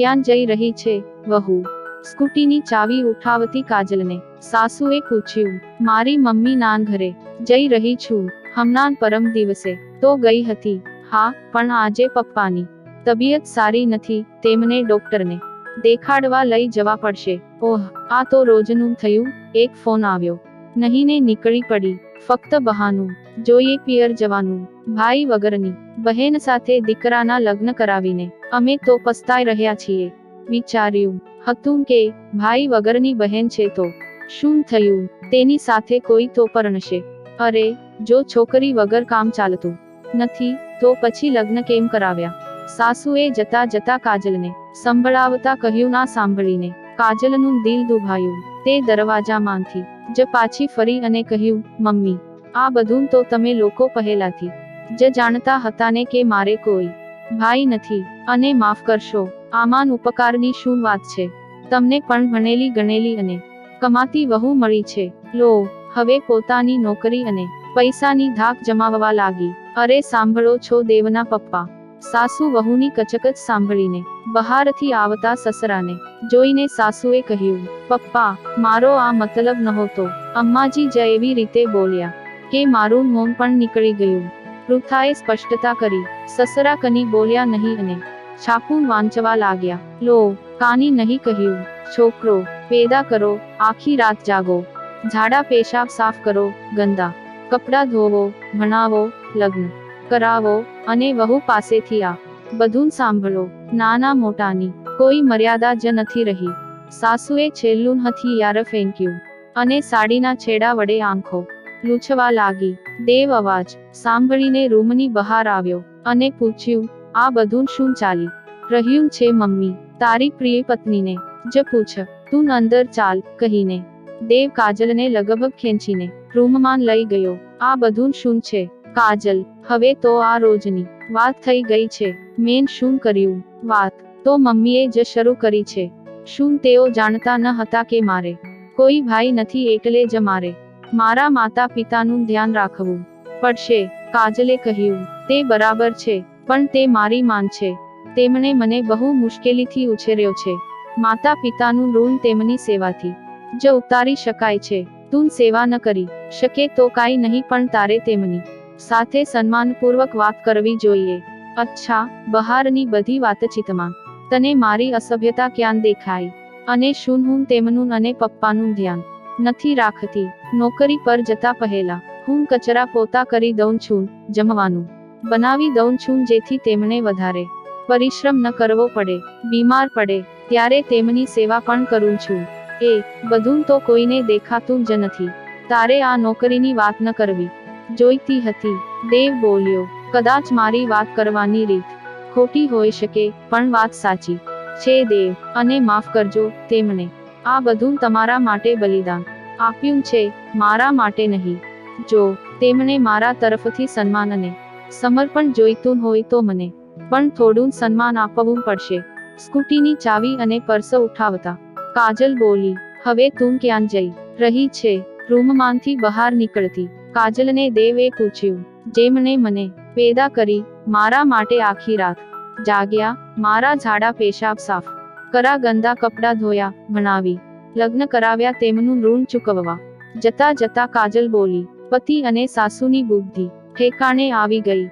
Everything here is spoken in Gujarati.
ક્યાં જઈ રહી છે, વહુ. સ્કૂટીની ચાવી ઉઠાવતી કાજલને. સાસુએ પૂછ્યું, મારી મમ્મી નાન ઘરે જઈ રહી છું, હમણાં પરમ દિવસે. તો ગઈ હતી. હા, પણ આજે પપ્પાની તબિયત સારી નથી, તેમને ડોક્ટરને દેખાડવા લઈ જવા પડશે. ઓહ, આ તો રોજનું થયું, એક ફોન આવ્યો. નહીં નીકળી પડી. ફક્ત બહાનું, જોઈએ પિયર જવાનું, ભાઈ વગરની, બહેન સાથે દીકરાના લગ્ન કરાવીને. અમે તો પસ્તાઈ રહ્યા છીએ. વિચાર્યું, હતું કે, ભાઈ વગરની બહેન છે તો. શું થયું? તેની સાથે કોઈ તો પરણશે. અરે, જો છોકરી વગર કામ ચાલતું નથી, તો પછી લગ્ન કેમ કરાવ્યા? સાસુએ જતા જતા કાજલને સંભળાવતા કહ્યું, ના સાંભળીને. કાજલનું દિલ દુભાયું. તે દરવાજામાંથી જ પાછી ફરી અને કહ્યું, મમ્મી, આ બધું તો તમે લોકો પહેલાથી જ જાણતા હતા કે મારે કોઈ ભાઈ નથી. અને માફ કરશો આમાન ઉપકારની શું વાત છે? તમને પણ ભણેલી ગણેલી અને કમાતી વહુ મળી છે. લો, હવે પોતાની નોકરી અને પૈસાની ધાક જમાવવા લાગી. અરે, સાંભળો છો દેવના પપ્પા. સાસુ વહુની કચકચ સાંભળીને, બહારથી આવતા સસરાને, જોઈને સાસુએ કહ્યું, પપ્પા, મારો આ મતલબ નહોતો. અમ્માજી જ એવી રીતે બોલ્યા, કે મારું મોન પણ નીકળી ગયું. પૃથાએ સ્પષ્ટતા કરી, સસરા કની બોલ્યા નહીં અને છાપું વાંચવા લાગ્યા. લો, કાની નહીં કહ્યું, છોકરો, પેદા કરો, આખી રાત જાગો. ઝાડા, પેશાબ સાફ કરો, ગંદા, કપડાં ધોવો, ભણાવો, લગ્ન. કરાવો અને વહુ પાસેથી આ બધું સાંભળો. નાના મોટાની કોઈ મર્યાદા જ નથી રહી. સાસુએ છેલ્લું હથિયાર ફેંક્યું. અને સાડીના છેડા વડે આંખો લૂછવા લાગી. દેવ અવાજ સાંભળીને રૂમની બહાર આવ્યો અને પૂછ્યું, આ બધું શું ચાલી? રહ્યું છે મમ્મી, તારી પ્રિય પત્નીને? જ પૂછ, તું અંદર ચાલ, કહીને. દેવ કાજલને લગભગ ખેંચીને રૂમમાં લઈ ગયો. આ બધું શું છે? કાજલ, હવે તો આ રોજની વાત થઈ ગઈ છે. મેં શું કર્યું? વાત. તો મમ્મીએ જ શરૂ કરી છે. શું તેઓ જાણતા ન હતા કે મારે? કોઈ ભાઈ નથી એટલે જ મારે. મારા માતા પિતાનું ધ્યાન રાખવું પડશે, કાજલે કહ્યું. તે બરાબર છે, પણ તે મારી માન છે. તેમણે મને બહુ મુશ્કેલીથી ઉછેર્યો છે. માતા પિતાનું ઋણ તેમની સેવાથી જ ઉતારી શકાય છે. તું સેવા ન કરી શકે તો કાંઈ નહીં, પણ તારે તેમની સાથે સન્માનપૂર્વક વાત કરવી જોઈએ. અચ્છા, બહારની બધી વાતચીતમાં. તને મારી અસભ્યતા ક્યાં દેખાય અને શું હું તેમનું અને પપ્પાનું ધ્યાન નથી રાખતી? નોકરી પર જતા પહેલા, હું કચરા પોતા કરી દઉં છું, જમવાનું. બનાવી દઉં છું જેથી તેમને વધારે પરિશ્રમ ન કરવો પડે, બીમાર પડે, ત્યારે તેમની સેવા પણ કરું છું. એ, બધું તો કોઈને દેખાતું જ નથી. તારે આ નોકરીની વાત ન કરવી. જોઈતી હતી. દેવ બોલ્યો, કદાચ મારી વાત કરવાની રીત ખોટી હોઈ શકે, પણ વાત સાચી. છે દેવ, અને માફ કરજો, તેમણે. આ બધું તમારા માટે બલિદાન આપ્યું છે, મારા માટે નહીં. જો તેમણે મારા તરફથી સન્માન અને સમર્પણ જોઈતું હોય તો મને પણ થોડું સન્માન આપવું પડશે. સ્કૂટીની ચાવી અને પર્સ ઉઠાવતા કાજલ બોલી, હવે તું ક્યાં જઈ રહી છે? રૂમમાંથી બહાર નીકળતી. કાજલને દેવે પૂછ્યું, જેમણે મને પેદા કરી, મારા માટે આખી રાત જાગ્યા, મારા ઝાડા પેશાબ સાફ કરા, ગંદા કપડાં ધોયા, ભણાવી, લગ્ન કરાવ્યા, તેમનું ઋણ ચૂકવવા. જતા જતા કાજલ બોલી, પતિ અને સાસુની બુદ્ધિ ઠેકાણે આવી ગઈ.